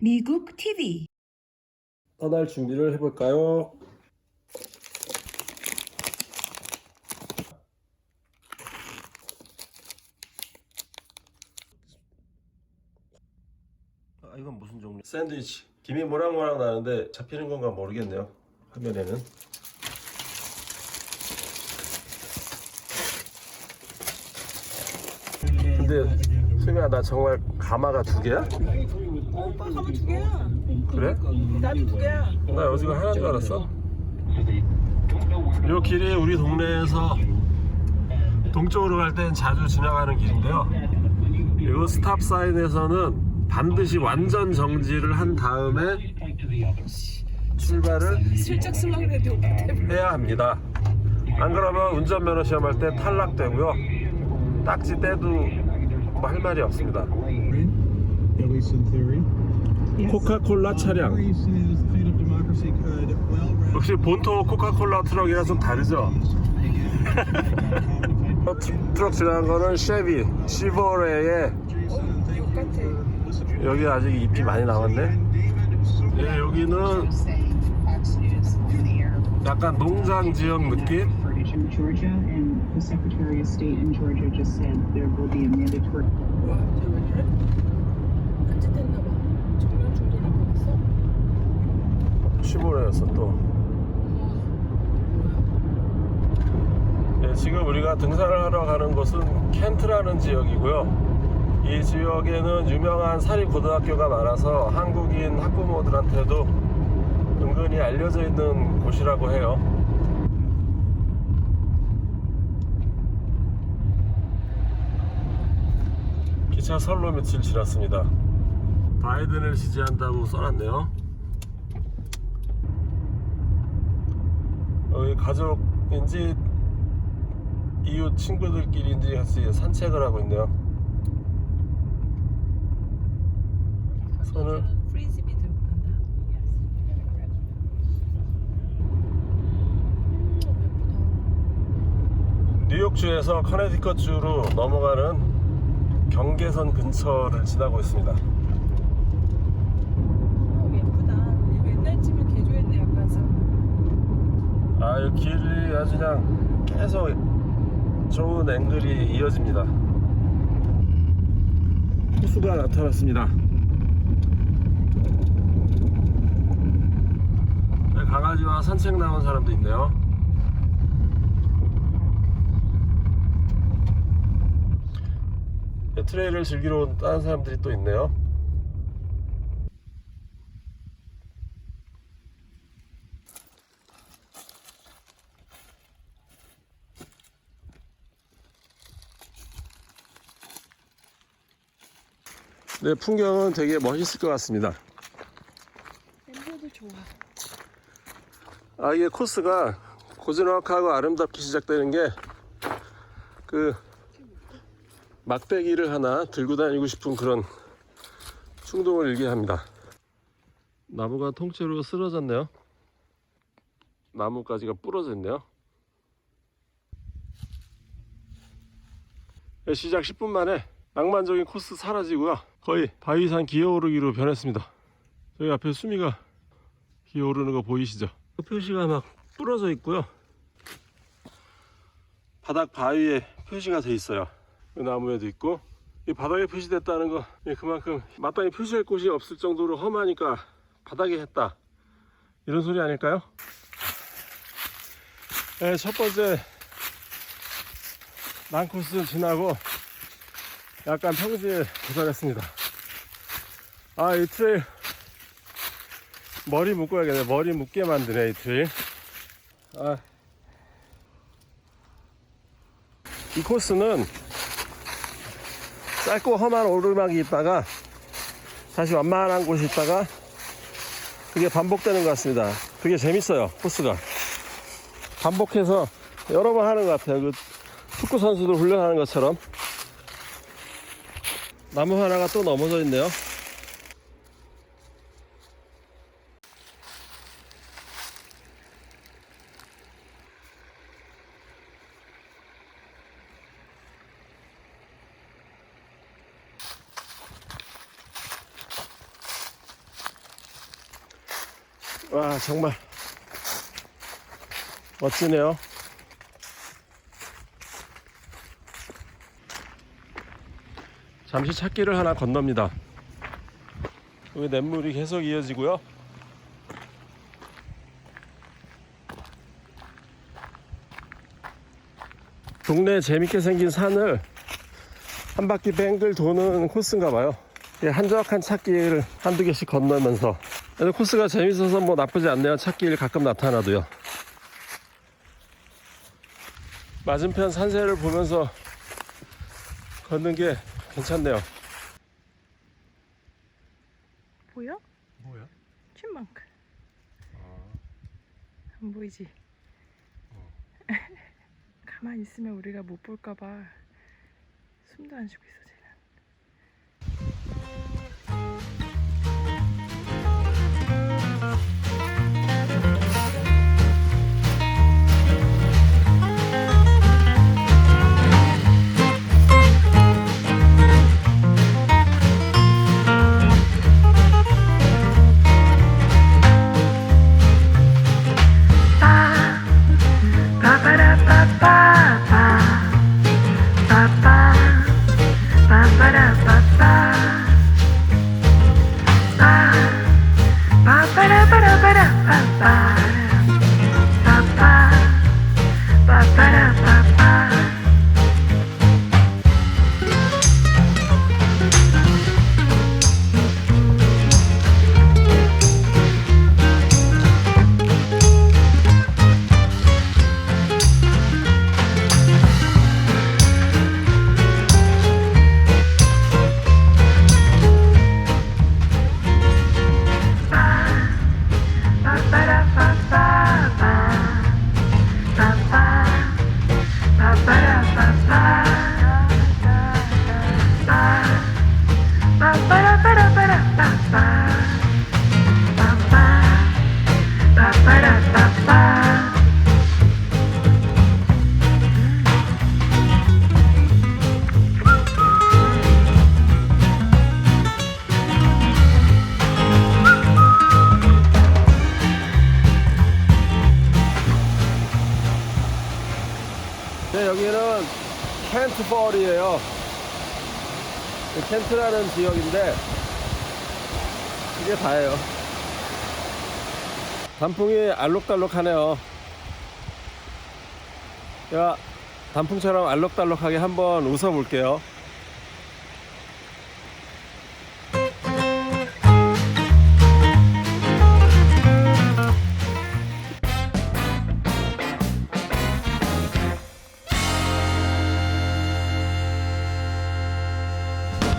미국 TV 떠날 준비를 해볼까요? 아 이건 무슨 종류? 샌드위치 김이 모락모락 나는데 잡히는 건가 모르겠네요 화면에는 근데 수미야 나 정말 가마가 두 개야? 오빠 가면 두 개야. 그래? 나도 두 개야. 나 여지가 하나인 줄 알았어. 이 길이 우리 동네에서 동쪽으로 갈 땐 자주 지나가는 길인데요. 이 스탑 사인에서는 반드시 완전 정지를 한 다음에 출발을 슬쩍 쓰려고 그랬는데 오빠 때문에. 해야 합니다. 안 그러면 운전면허 시험할 때 탈락되고요. 딱지 떼도 뭐 할 말이 없습니다. 코카콜라 차량. 역시 본토 코카콜라 트럭이랑 좀 다르죠? 어, 트- 트럭 지나간 거는 쉐비, 시보레의 똑같아. 여기 아직 잎이 많이 남았네. 예, 여기는 약간 농장 지역 느낌? Furniture in Georgia, and the Secretary of State in Georgia just said there will be a mandatory. 와, 쟤 웬일래? 같이 뗐나 봐. 정면 충돌할 뻔했어. 시보레였어 또. 예, 지금 우리가 등산을 하러 가는 곳은 켄트라는 지역이고요. 이 지역에는 유명한 사립 고등학교가 많아서 한국인 학부모들한테도 은근히 알려져 있는 곳이라고 해요. 기차 선로 며칠 지났습니다. 바이든을 지지한다고 써놨네요. 여기 가족인지 이웃 친구들끼리인지 같이 산책을 하고 있네요. 손을. 뉴욕주에서 커네티컷주로 넘어가는 경계선 근처를 지나고 있습니다. 어, 예쁘다. 이거 옛날쯤에 개조했네, 약간서. 아, 이 길이 아주 그냥 계속 좋은 앵글이 이어집니다. 호수가 나타났습니다. 네, 강아지와 산책 나온 사람도 있네요. 트레일을 즐기러 온 다른 사람들이 또 있네요. 네, 풍경은 되게 멋있을 것 같습니다. 멤버도 좋아. 아, 이게 코스가 고즈넉하고 아름답게 시작되는 게 그 막대기를 하나 들고 다니고 싶은 그런 충동을 일게 합니다. 나무가 통째로 쓰러졌네요. 나무가지가 부러져 있네요. 네, 시작 10분 만에 낭만적인 코스 사라지고요. 거의 바위산 기어오르기로 변했습니다. 저기 앞에 수미가 기어오르는 거 보이시죠? 그 표시가 막 부러져 있고요. 바닥 바위에 표시가 돼 있어요. 이 나무에도 있고 이 바닥에 표시됐다는 거 예, 그만큼 마땅히 표시할 곳이 없을 정도로 험하니까 바닥에 했다 이런 소리 아닐까요? 네, 첫 번째 난코스 지나고 약간 평지에 도달했습니다. 아, 이 트레일 머리 묶어야겠네. 머리 묶게 만드네, 이 트레일. 아. 이 코스는 짧고 험한 오르막이 있다가 다시 완만한 곳이 있다가 그게 반복되는 것 같습니다. 그게 재밌어요, 코스가. 반복해서 여러 번 하는 것 같아요. 그 축구 선수들 훈련하는 것처럼. 나무 하나가 또 넘어져 있네요. 와 정말 멋지네요. 잠시 찾기를 하나 건넙니다. 여기 냇물이 계속 이어지고요. 동네에 재밌게 생긴 산을 한 바퀴 뱅글 도는 코스인가 봐요. 이 한적한 찾기를 한두 개씩 건너면서 코스가 재밌어서 뭐 나쁘지 않네요. 찾기를 가끔 나타나도요. 맞은편 산세를 보면서 걷는 게 괜찮네요. 보여? 뭐야? 춘만크. 안 보이지? 가만히 있으면 우리가 못 볼까봐 숨도 안 쉬고 있어 쟤 네, 켄트벌이에요. 켄트라는 지역인데 이게 다예요. 단풍이 알록달록하네요. 제가 단풍처럼 알록달록하게 한번 웃어볼게요.